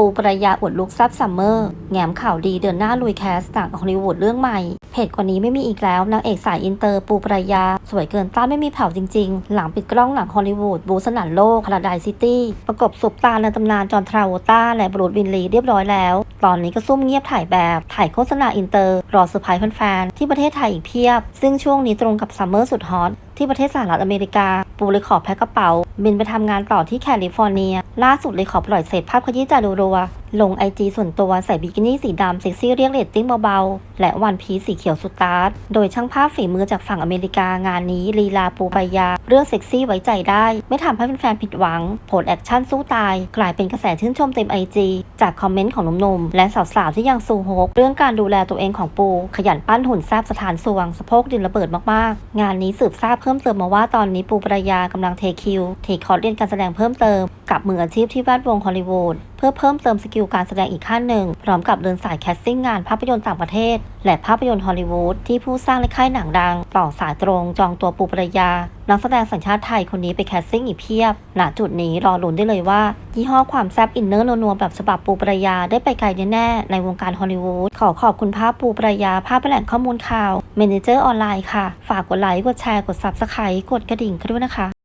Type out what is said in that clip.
ปูปรยาอวดลุกซับซัมเมอร์ แง้มข่าวดีเดินหน้าลุยแคสต่างฮอลลีวูดเรื่องใหม่ เพจกว่านี้ไม่มีอีกแล้วนางเอกสายอินเตอร์ปูปรยา สวยเกินต้านไม่มีแผ่วจริงๆ หลังปิดกล้องหลังฮอลลีวูดบูสนันโลกพาราไดซิตี้ประกบสุปตาในตำนานจอห์นทราโวต้าและบรูดวินลีเรียบร้อยแล้ว ตอนนี้ก็ซุ่มเงียบถ่ายแบบถ่ายโฆษณาอินเตอร์รอเซอร์ไพรส์แฟนๆที่ประเทศไทยอีกเพียบ ซึ่งช่วงนี้ตรงกับซัมเมอร์สุดฮอตที่ประเทศสหรัฐอเมริกา ปูเลยขอแพ็คกระเป๋า บินไปทำงานต่อที่แคลิฟอร์เนีย ล่าสุดเลยขอปล่อยเศษภาพขยี้ใจรัวลงไอจีส่วนตัวใส่บิกินี่สีดำเซ็กซี่เรียกเรตติ้งเบาๆ และวันพีสีเขียวสุดตาร์ทโดยช่างภาพฝีมือจากฝั่งอเมริกางานนี้ ลีลาปูปายา เรื่องเซ็กซี่ไว้ใจได้ ไม่ทำให้แฟนๆผิดหวัง โผลแอคชั่นสู้ตาย กลายเป็นกระแสชื่นชมเต็มไอจีจากคอมเมนต์ของหนุ่มๆ และสาวๆ ที่ยังซูโฮกเรื่องการดูแลตัวเองของปู ขยันปั้นหุ่นทราบสถานสวงสะโพกดินระเบิดมากๆ งานนี้สืบทราบเพิ่มเติมมาว่าตอนนี้ปูปรายากำลังเทคิวเทคคอร์สเรียนการแสดงเพิ่มเติมกับมืออาชีพที่แวดวงฮอลลีวูดเพื่อเพิ่มเติมสกิลการแสดงอีกขั้นหนึ่ง พร้อมกับเดินสายแคสติ้งงานภาพยนตร์ต่างประเทศ และภาพยนตร์ฮอลลีวูดที่ผู้สร้างและค่ายหนังดังต่อสายตรงจองตัวปูปรยา นักแสดงสัญชาติไทยคนนี้ไปแคสติ้งอีกเพียบ ณ จุดนี้รอลุ้นได้เลยว่า ยี่ห้อความแซบอินเนอร์นัวแบบฉบับปูปรยาได้ไปไกลแน่ในวงการฮอลลีวูดขอขอบคุณภาพปูปรยาภาพแหล่งข้อมูลข่าวเมนเจอร์ออนไลน์ค่ะ ฝากกดไลค์กดแชร์กดซับสไครต์กดกระดิ่งกันด้วยนะคะ